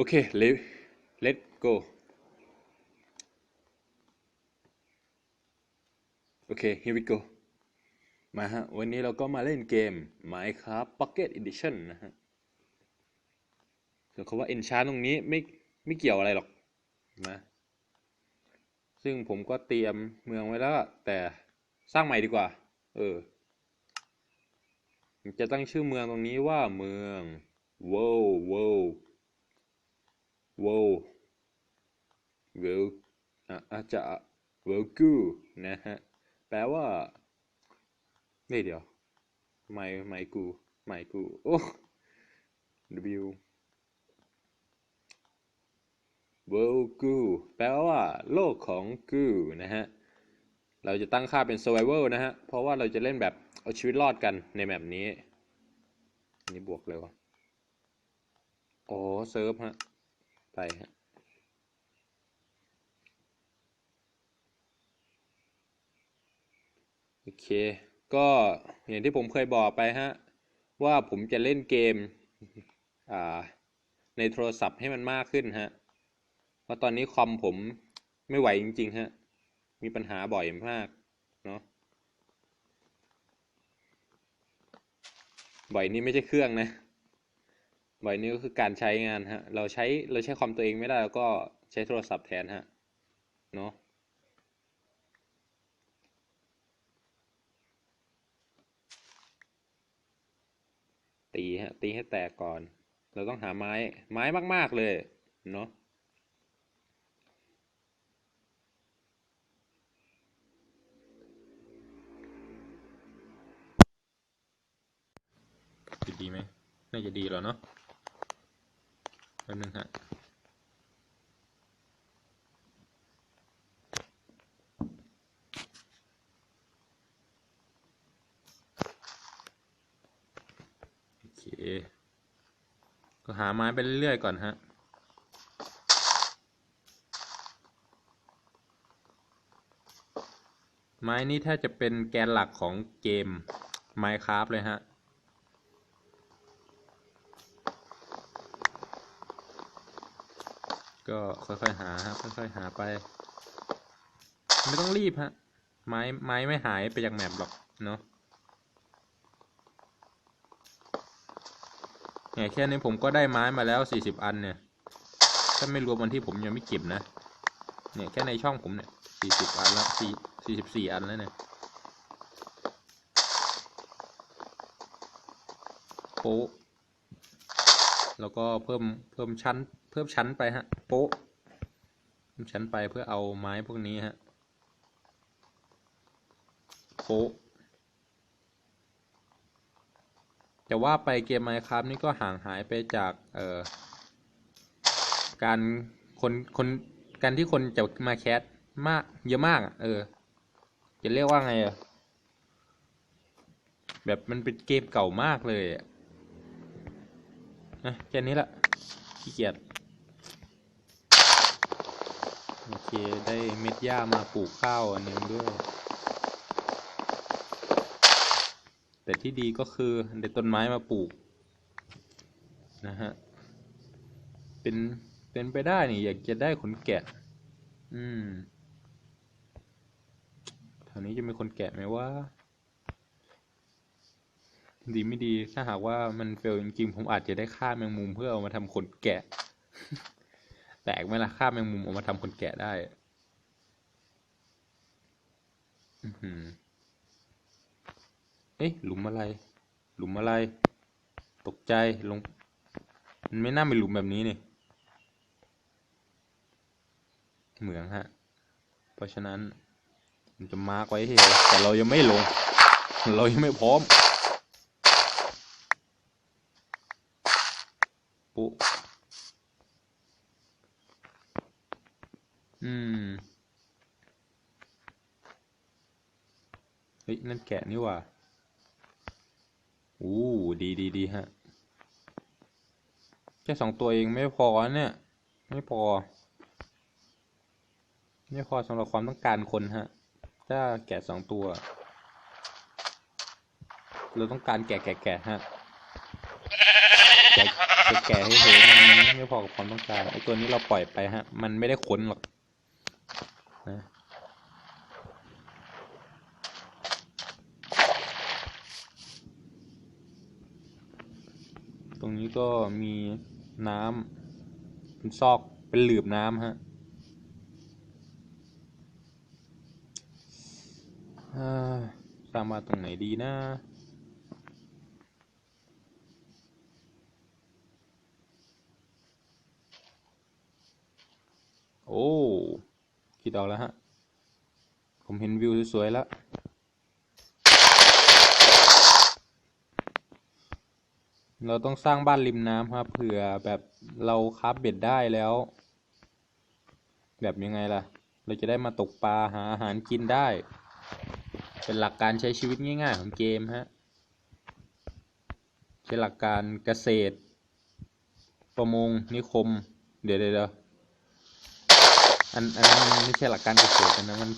โอเค let let go โอเค here we go มาฮะ วันนี้เราก็มาเล่นเกม Minecraft Pocket Edition นะฮะส่วนคำว่า enchant ตรงนี้ไม่ไม่เกี่ยวอะไรหรอกนะซึ่งผมก็เตรียมเมืองไว้แล้ว แต่สร้างใหม่ดีกว่า เออ จะตั้งชื่อเมืองตรงนี้ว่าเมือง wow wow wow เวลอะอาจจะเวลกูนะฮะ แปลว่าไม่เดี๋ยวไม่ไม่กูไม่กู โอ้ W เวลกูแปลว่า โลกของกูนะฮะ เราจะตั้งค่าเป็น survival นะฮะ เพราะว่าเราจะเล่นแบบเอาชีวิตรอดกันในแบบนี้นนี้บวกเลยวะอ๋อ เซิร์ฟฮะ ไปฮะโอเค ก็อย่างที่ผมเคยบอกไปฮะ ว่าผมจะเล่นเกมในโทรศัพท์ให้มันมากขึ้นฮะ เพราะตอนนี้คอมผมไม่ไหวจริง ๆ ฮะ มีปัญหาบ่อยมากเนาะบ่อยนี่ไม่ใช่เครื่องนะ บอยนี่ก็คือการใช้งานฮะ เราใช้เราใช้คอมตัวเองไม่ได้แล้วก็ใช้โทรศัพท์แทนฮะ เนาะตีฮะตีให้แตกก่อน เราต้องหาไม้ไม้มาก ๆ เลย เนาะดีไหมน่าจะดีแล้วเนาะ ป๊บนึงฮะโอเค ก็หาไม้ไปเรื่อยๆก่อนฮะไม้นี้ถ้าจะเป็นแกนหลักของเกม Minecraft เลยฮะ ก็ค่อยๆหาฮะค่อยๆหาไป ไม่ต้องรีบฮะ ไม้ไม้ไม่หายไปจากแมปหรอกเนาะเนี่ยแค่นี้ผมก็ได้ไม้มาแล้วสี่สิบอันเนี่ย ถ้าไม่รวมวันที่ผมยังไม่เก็บนะ เนี่ยแค่ในช่องผมเนี่ยสี่สิบอันและสี่สี่สิบสี่อันแล้วเนี่ยโป๊แล้วก็เพิ่มเพิ่มชั้น เพิ่มชั้นไปฮะโป๊ะเพิ่มชั้นไปเพื่อเอาไม้พวกนี้ฮะโป๊ะแต่ว่าไปเกม Minecraft นี่ก็ห่างหายไปจากเอ่อการคนคนการที่คนจะมาแคสมากเยอะมากอเออจะเรียกว่าไงอะแบบมันเป็นเกมเก่ามากเลยอะนะแค่นี้ละขี้เกียจ โอเค ได้เม็ดหญ้ามาปลูกข้าวอันหนึงด้วย แต่ที่ดีก็คือได้ต้นไม้มาปลูก นะฮะ เป็น เป็นไปได้นี่อยากจะได้ขนแกะ อืมแถวนี้จะมีคนแกะไหมว่า ดีไม่ดีถ้าหากว่ามันเฟลจริงๆผมอาจจะได้ฆ่าแมงมุมเพื่อเอามาทำขนแกะ แปลกไหมล่ะฆ่าแมงมุมเอามาทำขนแกะได้อือหือเอ๊ะหลุมอะไร หลุมอะไร ตกใจลง มันไม่น่าเป็นหลุมแบบนี้นี่ เหมืองฮะ เพราะฉะนั้นผมจะมาร์กไว้ให้เลยแต่เรายังไม่ลง เรายังไม่พร้อม ปุ๊ อืม เฮ้ย นั่นแกะนี่ว่าอู้ดีดีดีฮะ แค่สองตัวเองไม่พอเนี่ย ไม่พอ ไม่พอสำหรับความต้องการคนฮะ ถ้าแกะสองตัว เราต้องการแกะแกะแกะฮะ แกะแก่ให้เห็นมันไม่พอกับความต้องการไอตัวนี้เราปล่อยไปฮะ มันไม่ได้ขนหรอก นะตรงนี้ก็มีน้ำเป็นซอกเป็นหลืบน้ำฮะสร้างมาตรงไหนดีนะโอ้ ดเอาแล้วฮะ ผมเห็นวิวสวยๆแล้วเราต้องสร้างบ้านริมน้ำครับเผื่อแบบเราคาฟเบ็ดได้แล้ว แบบยังไงล่ะ เราจะได้มาตกปลาหาอาหารกินได้ เป็นหลักการใช้ชีวิตง่าย ๆ ของเกมฮะใช้หลักการเกษตร ประมงนิคม เดี๋ยวเดี๋ยว อันอันนั้นมันไม่ใช่หลักการเกษตรอันนะมัน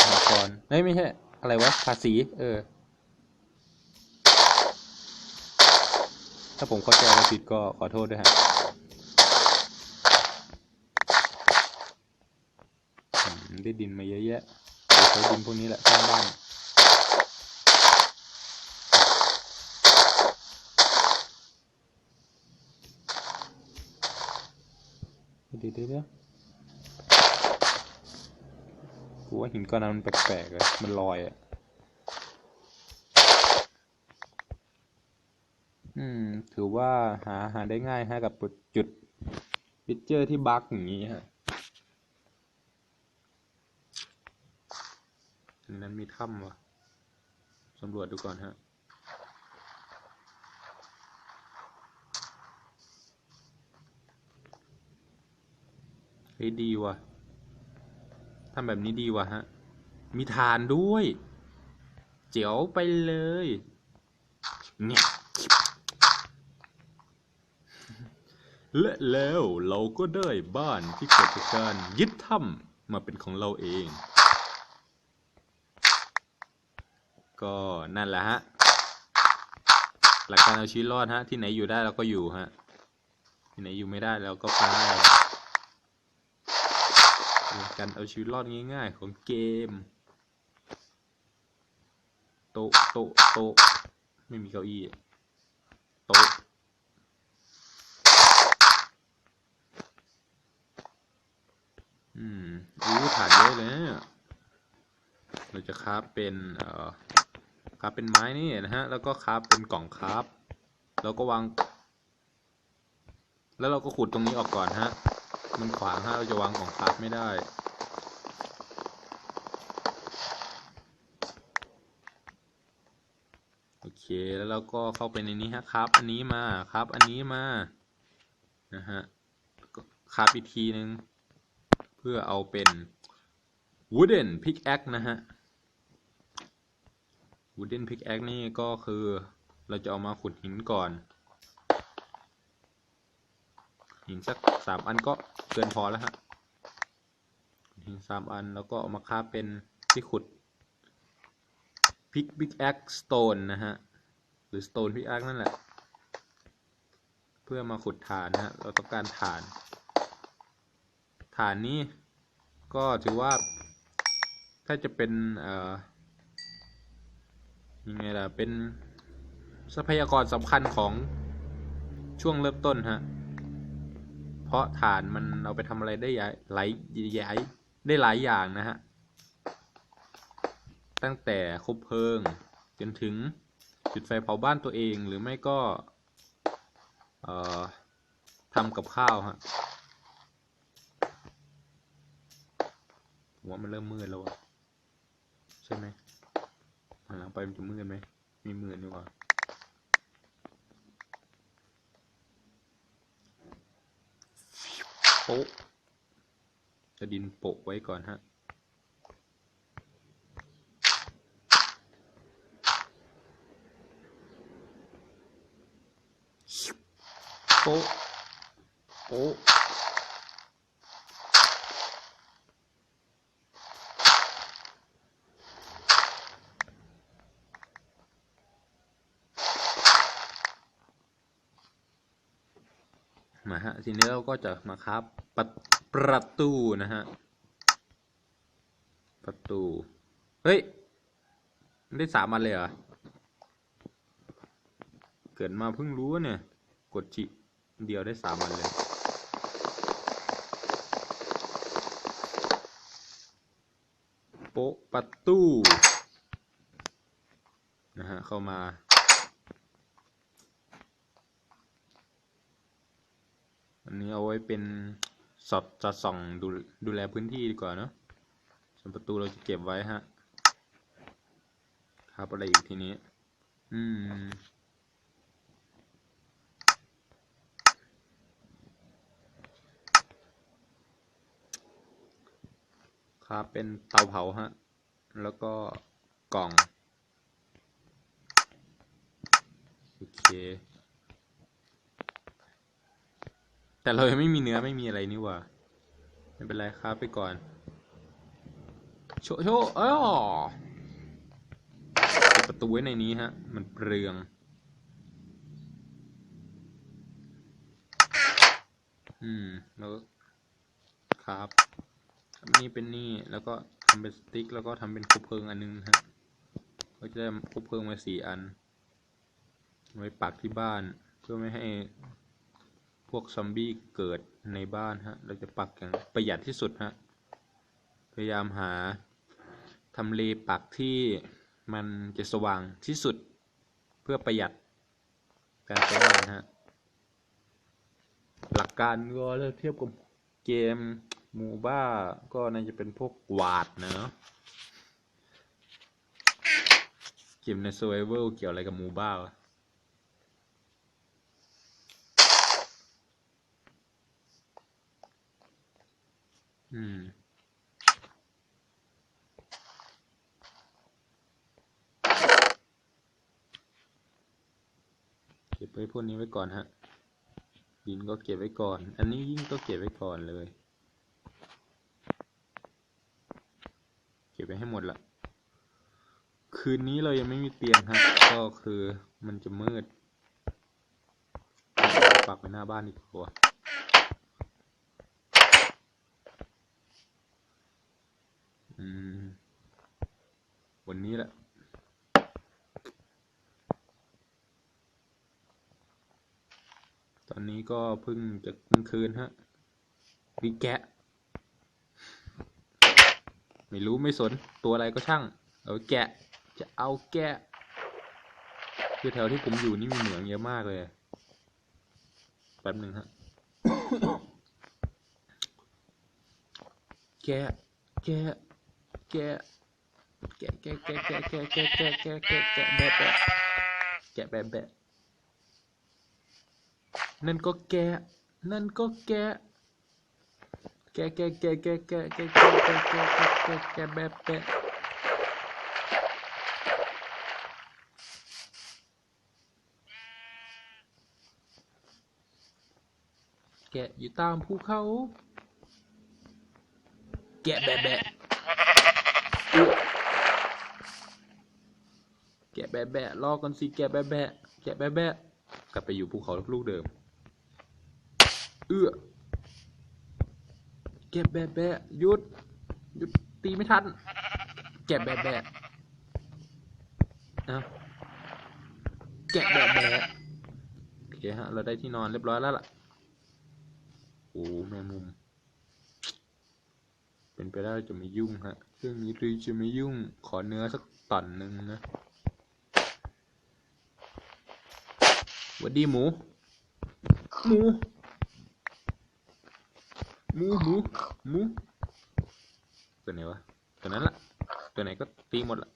สหกรณ์เฮ้ยไม่ใช่อะไรวะภาษี เออ ถ้าผมเข้าใจผิดก็ขอโทษด้วยฮะอืมได้ดินมาเยอะแยะใช้ดินพวกนี้แหละสร้างบ้านเดี๋ยวเดี๋ยวเดี๋ยว กูว่าหินก้อนนั้นมันแปลกๆเลยมันลอยอะ อืม ถือว่าหาหาได้ง่ายฮะกับจุดพิเจอร์ที่บั๊กอย่างนี้ฮะอันนั้นมีถ้ำวะสำรวจดูก่อนฮะเฮ้ยดีว่ะ ทำแบบนี้ดีว่ะฮะ มีฐานด้วย เจ๋วไปเลย เนี่ยและแล้วเราก็ได้บ้านที่เกิดจากการยึดถ้ำมาเป็นของเราเอง ก็นั่นแหละฮะ หลักการเอาชีวิตรอดฮะ ที่ไหนอยู่ได้เราก็อยู่ฮะ ที่ไหนอยู่ไม่ได้เราก็ไป การเอาชีวิตรอดง่าย ๆ ของเกม โต๊ะโต๊ะโต๊ะไม่มีเก้าอี้โต๊ะอืมอู้ฐานเยอะเลยเนี่ยเราจะคราฟเป็นเอ่อคราฟเป็นไม้นี่นะฮะ แล้วก็คราฟเป็นกล่องคราฟแล้วก็วาง แล้วเราก็ขุดตรงนี้ออกก่อนฮะ มันขวางฮะเราจะวางกล่องคราฟไม่ได้ โอเค แล้วเราก็เข้าไปในนี้ฮะคราฟอันนี้มาคราฟอันนี้มา นะฮะคราฟอีกทีนึง เพื่อเอาเป็น wooden pickaxe นะฮะ wooden pickaxe นี่ก็คือเราจะเอามาขุดหินก่อน หินสักสามอันก็เกินพอแล้วฮะหินสามอันแล้วก็เอามาคาบเป็นที่ขุด pick pickaxe stone นะฮะ หรือ stone pickaxe นั่นแหละ เพื่อมาขุดฐานนะฮะ เราต้องการฐาน ฐานนี้ก็ถือว่า ถ้าจะเป็นเอ่อยังไงล่ะ เป็นทรัพยากรสำคัญของช่วงเริ่มต้นฮะ เพราะฐานมันเอาไปทำอะไรได้หลายหลายหลายได้หลายอย่างนะฮะ ตั้งแต่คบเพลิง จนถึงจุดไฟเผาบ้านตัวเองหรือไม่ก็ทำกับข้าวฮะผมว่ามันเริ่มมืดแล้วอะใช่ไหมหันหลังไปมันจะมืดไหมมีมืดดีกว่าโป๊ะจะดินโปะไว้ก่อนฮะโป๊ะโป๊ะ ทีนี้เราก็จะมาครับประประตูนะฮะ ประตู เฮ้ย ได้สามอันเลยเหรอ เกิดมาเพิ่งรู้เนี่ย กดจิเดียวได้สามอันเลย โปประตู นะฮะ เข้ามา อันนี้เอาไว้เป็นสอดจะส่องดูดูแลพื้นที่ดีกว่าเนอะส่วนประตูเราจะเก็บไว้ฮะครับอะไรอีกทีนี้ อืมครับเป็นเตาเผาฮะ แล้วก็กล่อง โอเค แต่เรายังไม่มีเนื้อไม่มีอะไรนี่หว่า ไม่เป็นไรครับไปก่อน โชโชว์อ๋อประตูไว้ในนี้ฮะ มันเปลือง อืม แล้วครับทำนี่เป็นนี่แล้วก็ทำเป็นสติ๊ก แล้วก็ทำเป็นคบเพลิงอันนึงฮะก็จะได้คบเพลิงมาสี่อัน ไว้ปักที่บ้านเพื่อไม่ให้ พวกซอมบี้เกิดในบ้านฮะ เราจะปักอย่างประหยัดที่สุดฮะ พยายามหาทำเลปักที่มันจะสว่างที่สุดเพื่อประหยัดการใช้งานฮะ หลักการก็เทียบกับเกมหมูบ้าก็น่าจะเป็นพวกกวาดเนอะเกมใน survival เกี่ยวอะไรกับหมูบ้าวะ อืมเก็บไว้พวกนี้ไว้ก่อนฮะ ดินก็เก็บไว้ก่อน อันนี้ยิ่งก็เก็บไว้ก่อนเลย เก็บไว้ให้หมดละ คืนนี้เรายังไม่มีเตียงฮะ ก็คือมันจะมืด ปักไว้หน้าบ้านอีกตัวาอืม วันนี้แหละ ตอนนี้ก็เพิ่งจะกลางคืนฮะมีแกะ ไม่รู้ไม่สนตัวอะไรก็ช่าง เอาแกะ จะเอาแกะ คือแถวที่ผมอยู่นี่มีเหมืองเยอะมากเลย แป๊บหนึ่งฮะ แกะ แกะ แกะแกะแกะแกะแกะแกะแกะแกะแกะแกะแกะแบะแบะแกะแบะแบะนั่นก็แกะนั่นก็แกะแกะแกะแกะแกะแกะแกะแกะแกะแกะแกะแกะแกะแบบแบะแกะอยู่ตามภูเขา แกะแบะแบะอุ๊ย แกะแบะแบะรอก่อนสิแกะแบะแบะแกะแบะแบะกลับไปอยู่ภูเขาลูกเดิม เอื้อแกะแบะแบะหยุดหยุดตีไม่ทันแกะแบะแบะเอาแกะแบะแบะโอเคฮะเราได้ที่นอนเรียบร้อยแล้วล่ะโอ้แมงมุม เป็นไปได้จะไม่ยุ่งฮะเรื่องนี้รีจะไม่ยุ่งขอเนื้อสักตอนหนึ่งนะ วัดดีหมู หมู หมู หมู หมู ตัวไหนวะ ตัวนั้นละตัวไหนก็ตีหมดละ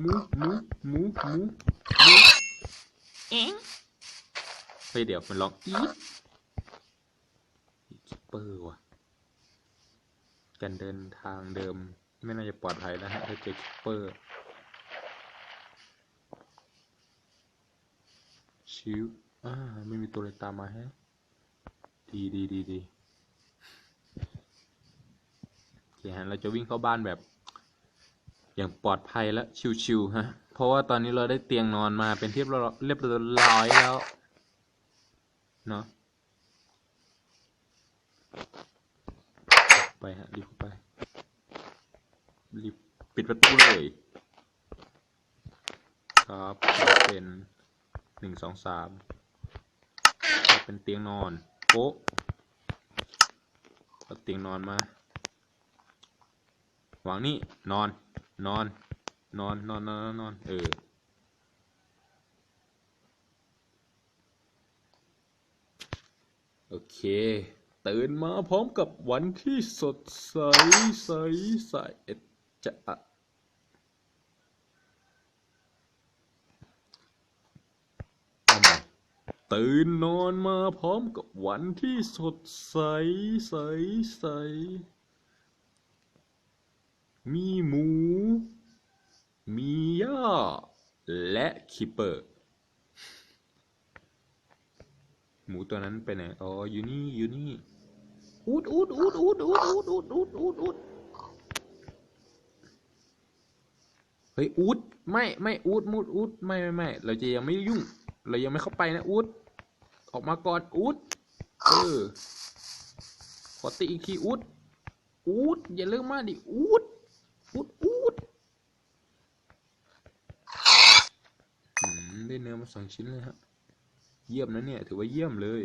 หมู หมู หมู หมูหมูเอ็งเฮ้ยเดี๋ยวมันลองอีดคิปเปอร์ว่ะการเดินทางเดิมไม่น่าจะปลอดภัยนะฮะถ้าเจอคิปเปอร์ ชิวอ่าไม่มีตัวเลยตามมาแฮะ ดีดีดีดีเดี๋ยวเราจะวิ่งเข้าบ้านแบบ อย่างปลอดภัยและชิวๆฮะ เพราะว่าตอนนี้เราได้เตียงนอนมาเป็นเทียบเรียบร้อยแล้ว เนาะไปฮะรีบไปรีบปิดประตูเลย ครับเป็น นึ่งสองสามเป็นเตียงนอนโป๊ะเอาเตียงนอนมาวางนี่นอน นอน นอน นอน นอน นอน เออ โอเค ตื่นมาพร้อมกับวันที่สดใส ใส ใสเอ็ดจะอะเอาใหม่ ตื่นนอนมาพร้อมกับวันที่สดใสใสใส มีหมู มีหญ้า และคิปเปอร์ หมูตัวนั้นไปไหน อ๋อ อยู่นี่ อยู่นี่ อูดอูดอูดอูดอูดอูดอูดอูดอูดอูดเฮ้ยอูดไม่ ไม่อูดมูดอูดไม่ไม่ไม่ เราจะยังไม่ยุ่ง เรายังไม่เข้าไปนะอูดออกมาก่อนอูดเออขอตีอีกทีอูดอูดอย่าเลิกมากดิอูดอูดอูดได้เนื้อมาสองชิ้นเลยฮะเยี่ยมนะเนี่ย ถือว่าเยี่ยมเลย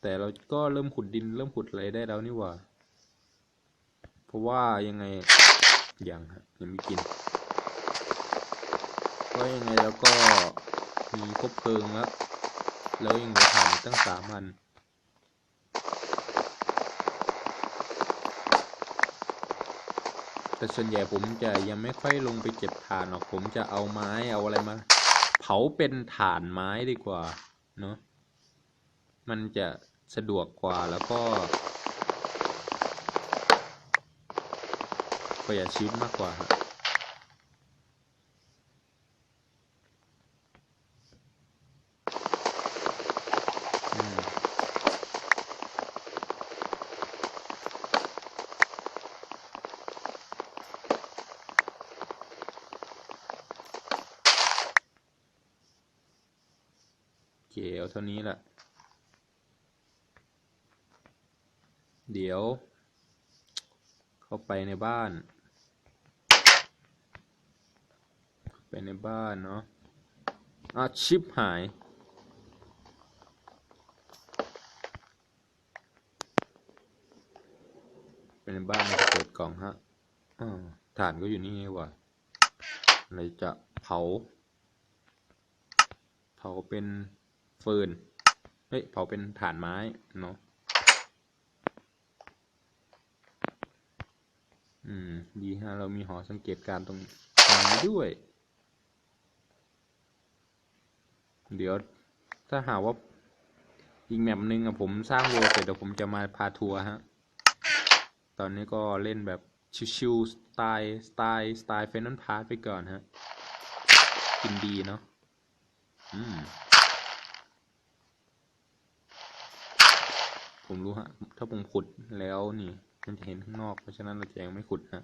แต่เราก็เริ่มขุดดินเริ่มขุดอะไรได้แล้วนี่หว่า เพราะว่ายังไงยังฮะยังไม่กิน ก็ยังไงแล้วก็มีคบเพลิงแล้ว แล้วยังเหลือถ่านตั้งสามอันแต่ส่วนใหญ่ผมจะยังไม่ค่อยลงไปเก็บถ่านหรอกผมจะเอาไม้เอาอะไรมา เผาเป็นถ่านไม้ดีกว่าเนอะมันจะสะดวกกว่าแล้วก็ประหยัดชีวิตมากกว่าฮะอืม โอเคเอาเท่านี้แหละ เดี๋ยว เข้าไปใน บ้าน ไปในบ้านเนาะอะชิปหาย ไปในบ้านเปิดกล่องฮะอ่าฐานก็อยู่นี่นี่หว่าเลยจะเผา เผาเป็นเฟิร์น เฮ้ย เผาเป็นถ่านไม้เนาะ อืม ดีฮะ เรามีหอสังเกตการณ์ตรงนี้ด้วย เดี๋ยวถ้าหาว่าอีกแมปหนึ่งอะผมสร้างโลเสร็จเดี๋ยวผมจะมาพาทัวร์ฮะ ตอนนี้ก็เล่นแบบชิวๆสไตล์สไตล์สไตล์เฟนนันพาร์ไปก่อนฮะ กินดีเนาะ อืม ผมรู้ฮะ ถ้าผมขุดแล้วนี่ มันจะเห็นข้างนอก เพราะฉะนั้นเราจะยังไม่ขุดฮะ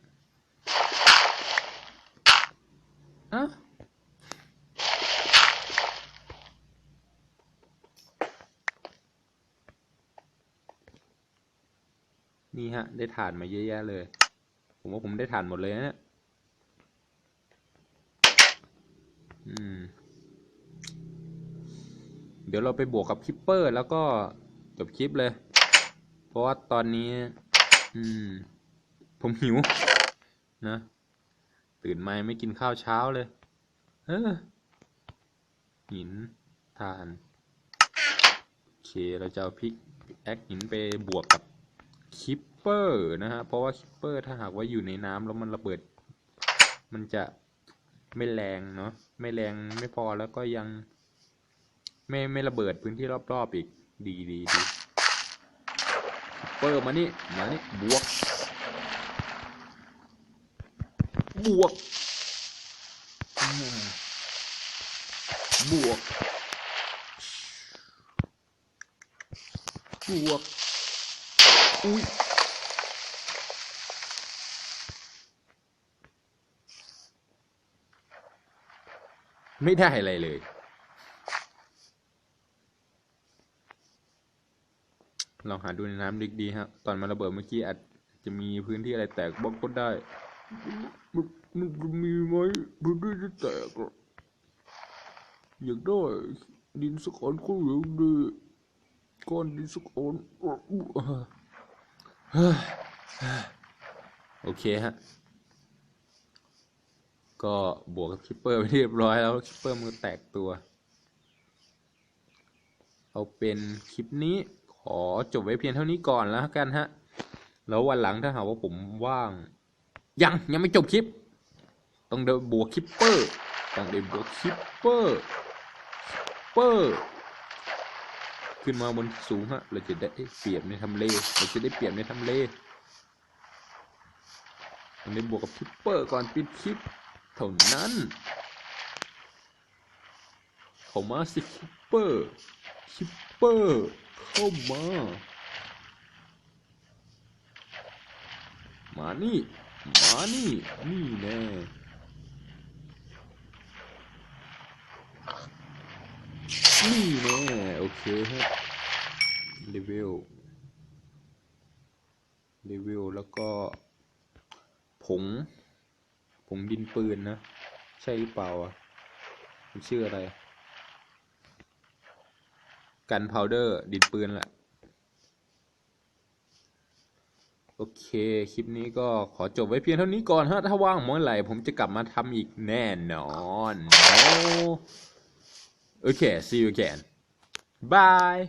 อะนี่ฮะ ได้ถ่านมาเยอะแยะเลย ผมว่าผมได้ถ่านหมดเลยนะเนี่ยอืม เดี๋ยวเราไปบวกกับคิปเปอร์ แล้วก็จบคลิปเลย เพราะว่าตอนนี้ อืม ผมหิว นะ ตื่นมาไม่กินข้าวเช้าเลย เออ หินทาน โอเค เราจะเอาพิกแอคหินไปบวกกับคิปเปอร์นะฮะ เพราะว่าคิปเปอร์ถ้าหากว่าอยู่ในน้ำแล้วมันระเบิด มันจะไม่แรงเนาะ ไม่แรงไม่พอแล้วก็ยัง ไม่ไม่ระเบิดพื้นที่รอบๆอีก ดีดีดี เปิดมานี่มานี่บวก บวก บวก บวก อุ้ยไม่ได้อะไรเลย เราหาดูในน้ำลึกดีฮะ ตอนมันระเบิดเมื่อกี้อาจจะมีพื้นที่อะไรแตกบ้างก็ได้มันมันจะมีไหมพื้นที่ที่แตกอะอยากได้ดินสักอนก็ยังดีก้อนดินสักอนโอเคฮะ ก็บวกกับคิปเปอร์ไปเรียบร้อยแล้วคิปเปอร์มือแตกตัว เอาเป็นคลิปนี้ ขอจบไว้เพียงเท่านี้ก่อนแล้วกันฮะ แล้ววันหลังถ้าหากว่าผมว่าง ยังยังไม่จบคลิป ต้องเดินบวกคิปเปอร์ต้องเดินบวกคิปเปอร์เปอร์ขึ้นมาบนสูงฮะ เราจะได้เปรียบในทำเล เราจะได้เปรียบในทำเลต้องเดินบวกกับคิปเปอร์ก่อนปิดคลิปเท่านั้นเขามาสิคิปเปอร์คิป เปอร์เข้ามา มานี่ มานี่ นี่แน่นี่แน่โอเคฮะเลเวลเลเวลแล้วก็ผงผงดินปืนนะ ใช่หรือเปล่าอะชื่ออะไร กันพาวเดอร์ดินปืนแหละโอเค คลิปนี้ก็ขอจบไว้เพียงเท่านี้ก่อนฮะ ถ้าว่างเมื่อไหร่ผมจะกลับมาทำอีกแน่นอนโอเค see you again bye